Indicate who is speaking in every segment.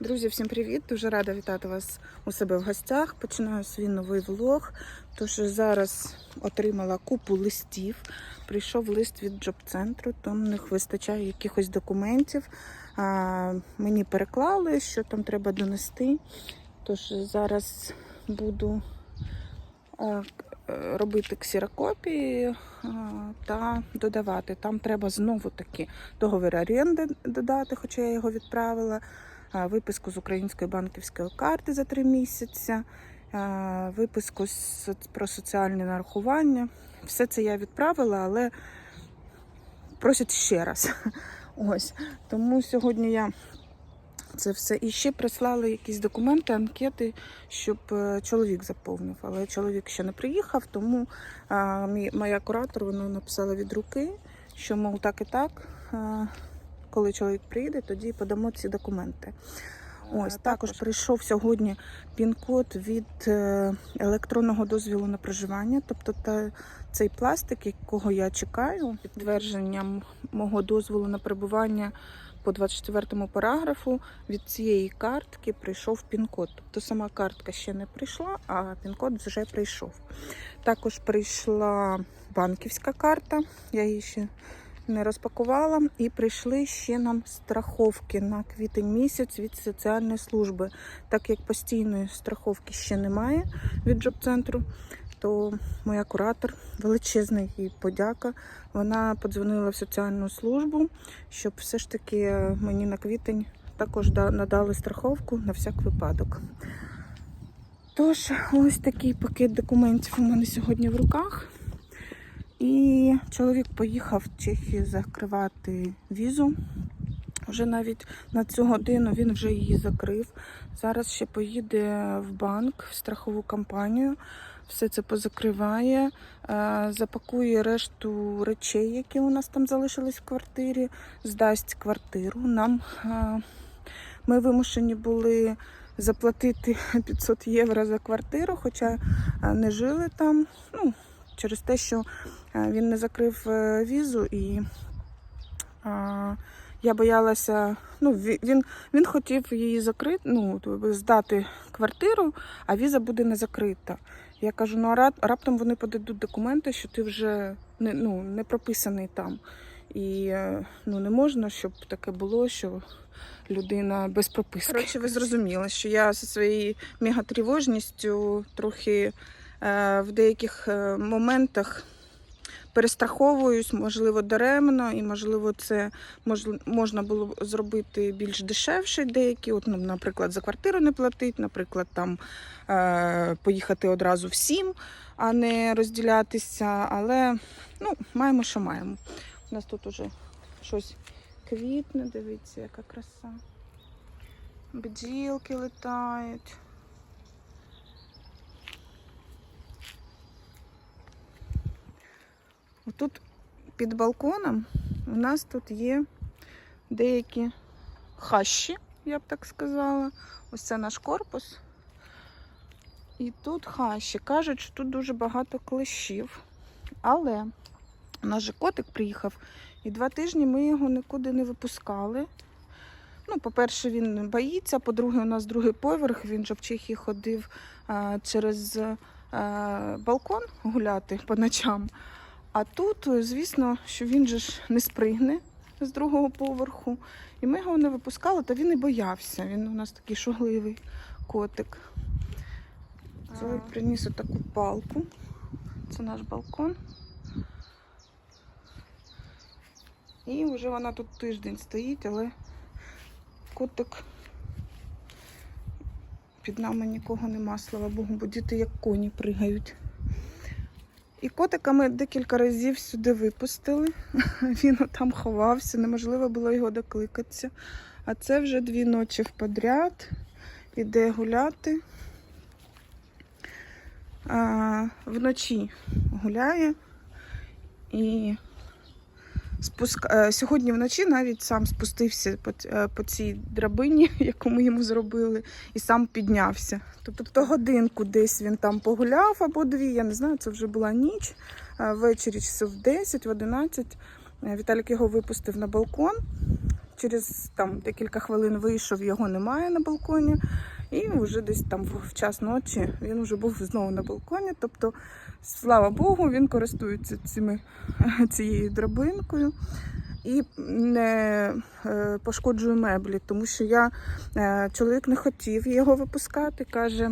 Speaker 1: Друзі, всім привіт! Дуже рада вітати вас у себе в гостях. Починаю свій новий влог. Тож зараз отримала купу листів. Прийшов лист від джоб-центру, там них вистачає якихось документів. А, мені переклали, що там треба донести. Тож зараз буду робити ксерокопії та додавати. Там треба знову таки договір оренди додати, хоча я його відправила виписку з української банківської карти за три місяці, виписку про соціальне нарахування. Все це я відправила, але просять ще раз. Ось. Тому сьогодні я це все. І ще прислали якісь документи, анкети, щоб е, чоловік заповнив. Але чоловік ще не приїхав, тому моя куратор вона написала від руки, що мов так і так. Коли чоловік приїде, тоді подамо ці документи. Ось також прийшов сьогодні пін-код від е, електронного дозвілу на проживання, тобто та, цей пластик, якого я чекаю, підтвердженням мого дозволу на перебування по 24 параграфу від цієї картки прийшов пін-код. Тобто сама картка ще не прийшла, а пін-код вже прийшов. Також прийшла банківська карта, я її ще не розпакувала. І прийшли ще нам страховки на квітень місяць від соціальної служби. Так як постійної страховки ще немає від джоб-центру, то моя куратор, величезна їй подяка. Вона подзвонила в соціальну службу, щоб все ж таки мені на квітень також надали страховку на всяк випадок. Тож, ось такий пакет документів у мене сьогодні в руках. І чоловік поїхав в Чехію закривати візу. Вже навіть на цю годину він вже її закрив. Зараз ще поїде в банк, в страхову компанію, все це позакриває, е, запакує решту речей, які у нас там залишились в квартирі, здасть квартиру. Нам е, ми вимушені були заплатити 500 євро за квартиру, хоча е, не жили там. Ну, через те, що е, він не закрив е, візу і я боялася, ну він, він хотів її закрити, ну, здати квартиру, а віза буде не закрита. Я кажу, ну а раптом вони подадуть документи, що ти вже не, ну, не прописаний там. І е, ну, не можна, щоб таке було, що людина без прописки. Коротше, ви зрозуміли, що я зі своєю мегатривожністю трохи в деяких е, моментах перестраховуюсь, можливо, даремно, і можливо, це можна було зробити більш дешевше деякі. От, ну, наприклад, за квартиру не платити, наприклад, там е, поїхати одразу всім, а не розділятися. Але ну, маємо, що маємо. У нас тут уже щось квітне, дивіться, яка краса. Бджілки летають. Тут під балконом у нас тут є деякі хащі, я б так сказала. Ось це наш корпус. І тут хащі. Кажуть, що тут дуже багато клещів. Але у нас же котик приїхав, і два тижні ми його нікуди не випускали. Ну, по-перше, він боїться, по-друге, у нас другий поверх, він же в Чехії ходив а, через а, балкон гуляти по ночам. А тут, звісно, що він же ж не спригне з другого поверху. І ми його не випускали, та він і боявся. Він у нас такий шугливий котик. Це приніс таку палку. Це наш балкон. І вже вона тут тиждень стоїть, але котик під нами нікого нема, слава Богу, бо діти як коні пригають. І котика ми декілька разів сюди випустили. Він там ховався, неможливо було його докликатися. А це вже дві ночі подряд. Іде гуляти. А, вночі гуляє. І спуск... е, сьогодні вночі навіть сам спустився по, е, по цій драбині, яку ми йому зробили, і сам піднявся. Тобто годинку десь він там погуляв або дві, я не знаю, це вже була ніч. Е, Ввечері часов в 10, в 11 е, Віталік його випустив на балкон. Через там декілька хвилин вийшов, його немає на балконі. І вже десь там в час ночі він вже був знову на балконі. Тобто, слава Богу, він користується цими, цією драбинкою і не е, пошкоджує меблі, тому що я е, чоловік не хотів його випускати. Каже,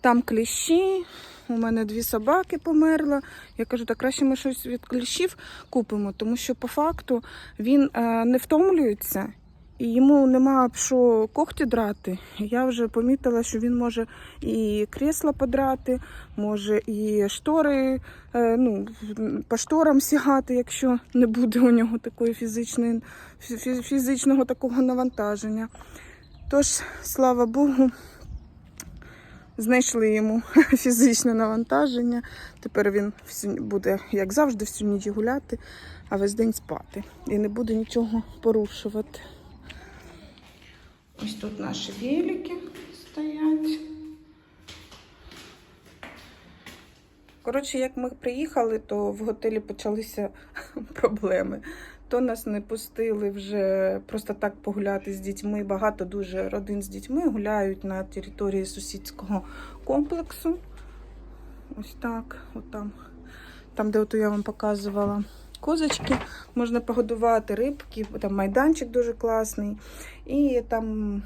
Speaker 1: там кліщі, у мене дві собаки померла. Я кажу, так краще ми щось від кліщів купимо, тому що по факту він е, не втомлюється і йому нема що когті драти. Я вже помітила, що він може і крісла подрати, може і штори, е, ну, по шторам сягати, якщо не буде у нього такої фізичної, фі- фізичного такого навантаження. Тож, слава Богу, знайшли йому фізичне навантаження. Тепер він буде, як завжди, всю ніч гуляти, а весь день спати. І не буде нічого порушувати. Ось тут наші велики стоять. Коротше, як ми приїхали, то в готелі почалися проблеми. То нас не пустили вже просто так погуляти з дітьми. Багато дуже родин з дітьми гуляють на території сусідського комплексу. Ось так, отам. Там, де ото я вам показувала козочки, можна погодувати рибки, там майданчик дуже класний. І там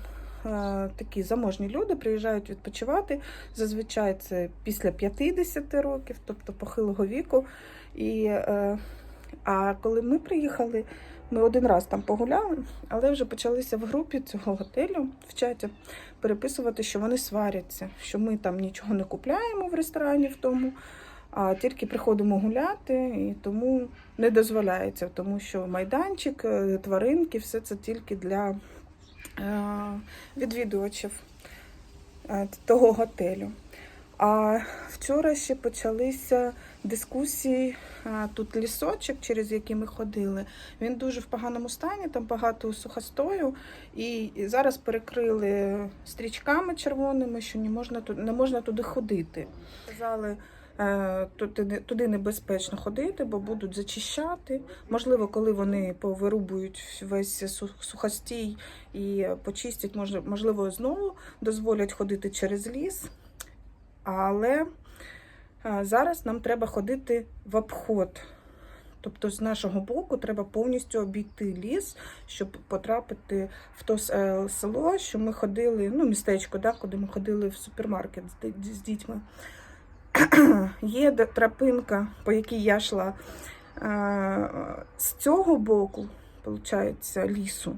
Speaker 1: е, такі заможні люди приїжджають відпочивати. Зазвичай це після 50 років, тобто похилого віку. І, е, а коли ми приїхали, ми один раз там погуляли, але вже почалися в групі цього готелю в чаті переписувати, що вони сваряться, що ми там нічого не купляємо в ресторані в тому, а тільки приходимо гуляти, і тому не дозволяється, тому що майданчик, е, тваринки, все це тільки для е, відвідувачів е, того готелю. А вчора ще почалися дискусії. Тут лісочок, через який ми ходили. Він дуже в поганому стані, там багато сухостою. І зараз перекрили стрічками червоними, що не можна не можна туди ходити. Сказали, е, туди, небезпечно ходити, бо будуть зачищати. Можливо, коли вони повирубують весь сухостій і почистять, можливо, знову дозволять ходити через ліс. Але е, зараз нам треба ходити в обход. Тобто з нашого боку треба повністю обійти ліс, щоб потрапити в то е, село, що ми ходили, ну, містечко, да, куди ми ходили в супермаркет з, дітьми. Є тропинка, по якій я йшла е, з цього боку, виходить, лісу.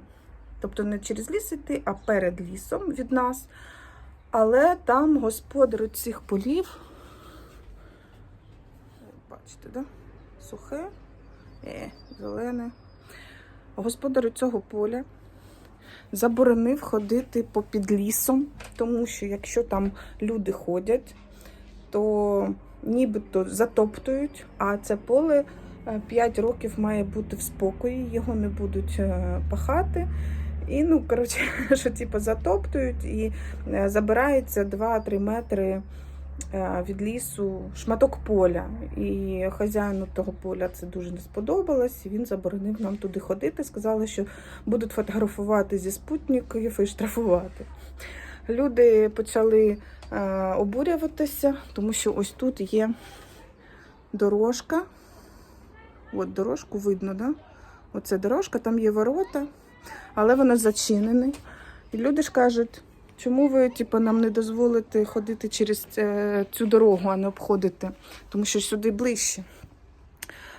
Speaker 1: Тобто не через ліс йти, а перед лісом від нас. Але там господар цих полів, бачите, да? сухе, е, зелене. Господар цього поля заборонив ходити попід лісом, тому що якщо там люди ходять, то нібито затоптують, а це поле 5 років має бути в спокої, його не будуть е, пахати. І, ну, коротше, що типу затоптують і е, забирається 2-3 метри е, від лісу шматок поля. І хазяїну того поля це дуже не сподобалось, він заборонив нам туди ходити. Сказали, що будуть фотографувати зі спутників і штрафувати. Люди почали е, обурюватися, тому що ось тут є дорожка. От дорожку видно, да? Оце дорожка, там є ворота, але вона зачинена. І люди ж кажуть, чому ви типу, нам не дозволите ходити через е, цю дорогу, а не обходити, тому що сюди ближче.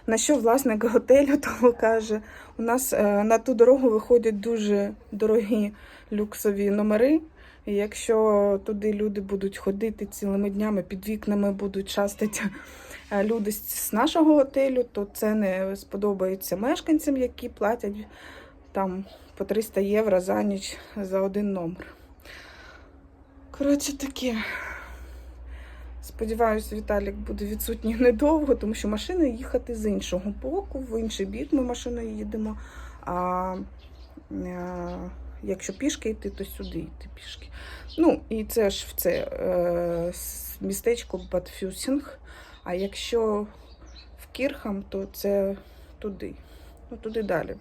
Speaker 1: На що власник готелю того каже, у нас е, на ту дорогу виходять дуже дорогі люксові номери. І якщо туди люди будуть ходити цілими днями, під вікнами будуть частити е, люди з нашого готелю, то це не сподобається мешканцям, які платять там по 300 євро за ніч за один номер. Коротше, таке. Сподіваюся, Віталік буде відсутній недовго, тому що машина їхати з іншого боку, в інший бік ми машиною їдемо. А е, якщо пішки йти, то сюди йти пішки. Ну, і це ж в це е, містечко Батфюсінг. А якщо в Кірхам, то це туди. Ну, туди далі.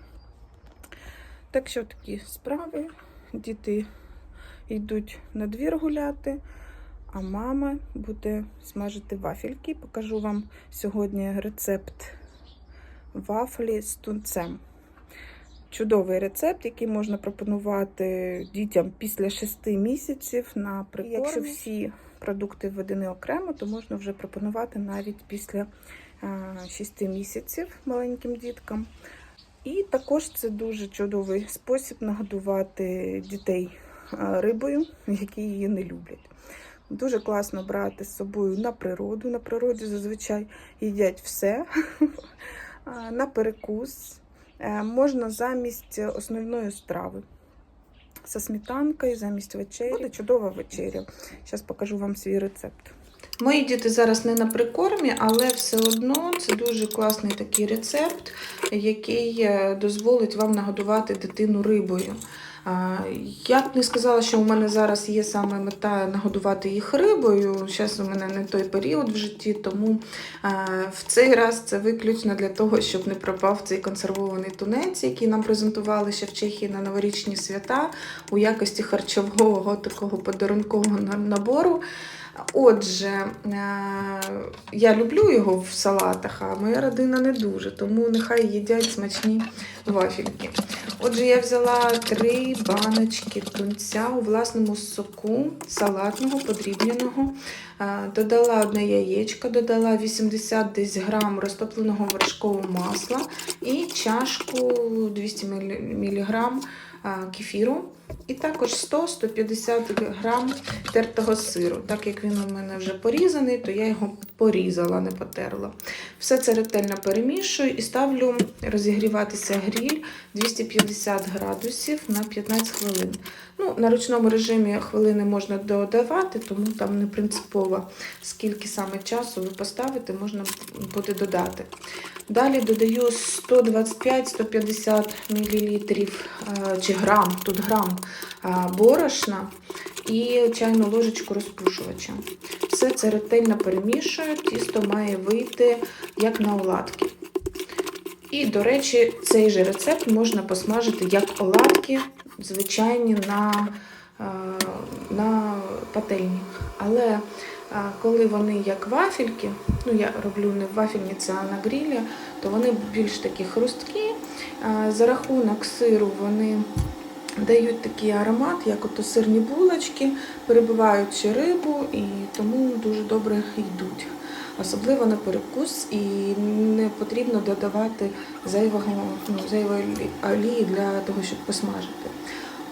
Speaker 1: Так що такі справи. Діти йдуть на двір гуляти, а мама буде смажити вафельки. Покажу вам сьогодні рецепт вафлі з тунцем. Чудовий рецепт, який можна пропонувати дітям після 6 місяців на прикормі. Якщо всі продукти введені окремо, то можна вже пропонувати навіть після 6 місяців маленьким діткам. І також це дуже чудовий спосіб нагодувати дітей рибою, які її не люблять. Дуже класно брати з собою на природу. На природі зазвичай їдять все на перекус. Е, Можна замість основної страви. Со сметанкою, замість вечері. Буде чудова вечеря. Зараз покажу вам свій рецепт. Мої діти зараз не на прикормі, але все одно це дуже класний такий рецепт, який е, дозволить вам нагодувати дитину рибою. Я б не сказала, що у мене зараз є саме мета нагодувати їх рибою. Зараз у мене не той період в житті, тому в цей раз це виключно для того, щоб не пропав цей консервований тунець, який нам презентували ще в Чехії на новорічні свята у якості харчового такого подарункового набору. Отже, я люблю його в салатах, а моя родина не дуже, тому нехай їдять смачні вафельки. Отже, я взяла три баночки тунця у власному соку салатного, подрібненого. Додала одне яєчко, додала 80 десь грам розтопленого вершкового масла і чашку 200 мг кефіру. І також 100-150 грам тертого сиру. Так як він у мене вже порізаний, то я його порізала, не потерла. Все це ретельно перемішую і ставлю розігріватися гріль 250 градусів на 15 хвилин. Ну, На ручному режимі хвилини можна додавати, тому там не принципово, скільки саме часу ви поставите, можна буде додати. Далі додаю 125-150 мл чи грам, тут грам борошна і чайну ложечку розпушувача. Все це ретельно перемішую, тісто має вийти як на оладки. І, до речі, цей же рецепт можна посмажити як оладки, звичайні на на пательні. Але коли вони як вафельки, ну я роблю не в вафельниці, а на грілі, то вони більш такі хрусткі. За рахунок сиру вони дають такий аромат, як ото сирні булочки, перебиваючи рибу, і тому дуже добре йдуть. Особливо на перекус, і не потрібно додавати зайвого, ну, зайвої олії для того, щоб посмажити.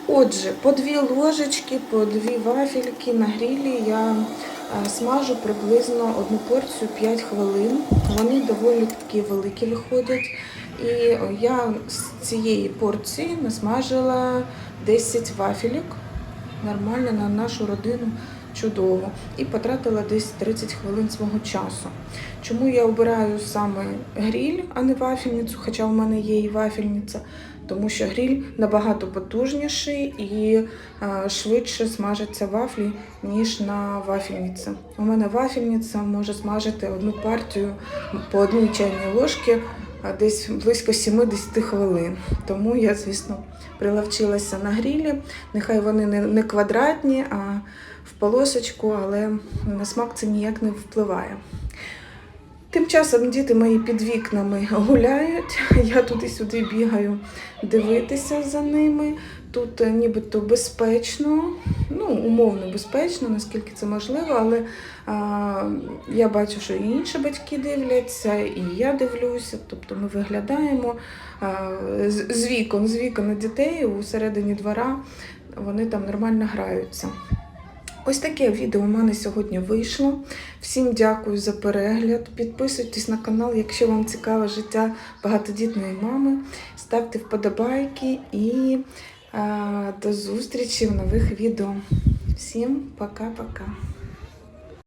Speaker 1: Отже, по дві ложечки, по дві вафельки на грілі я смажу приблизно одну порцію 5 хвилин. Вони доволі такі великі виходять. І я з цієї порції насмажила 10 вафелік. Нормально на нашу родину чудово. І потратила десь 30 хвилин свого часу. Чому я обираю саме гріль, а не вафельницю, хоча в мене є і вафельниця, тому що гріль набагато потужніший і швидше смажаться вафлі, ніж на вафельниці. У мене вафельниця може смажити одну партію по одній чайній ложці десь близько 70 хвилин. Тому я, звісно, прилавчилася на грілі. Нехай вони не квадратні, а в полосочку, але на смак це ніяк не впливає. Тим часом діти мої під вікнами гуляють, я туди-сюди бігаю дивитися за ними. Тут е, нібито безпечно, ну, умовно безпечно, наскільки це можливо, але а, я бачу, що і інші батьки дивляться, і я дивлюся, тобто ми виглядаємо а, з вікон, з вікон на дітей у середині двора, вони там нормально граються. Ось таке відео у мене сьогодні вийшло. Всім дякую за перегляд. Підписуйтесь на канал, якщо вам цікаве життя багатодітної мами. Ставте вподобайки і до зустрічі в нових відео. Всім пока-пока.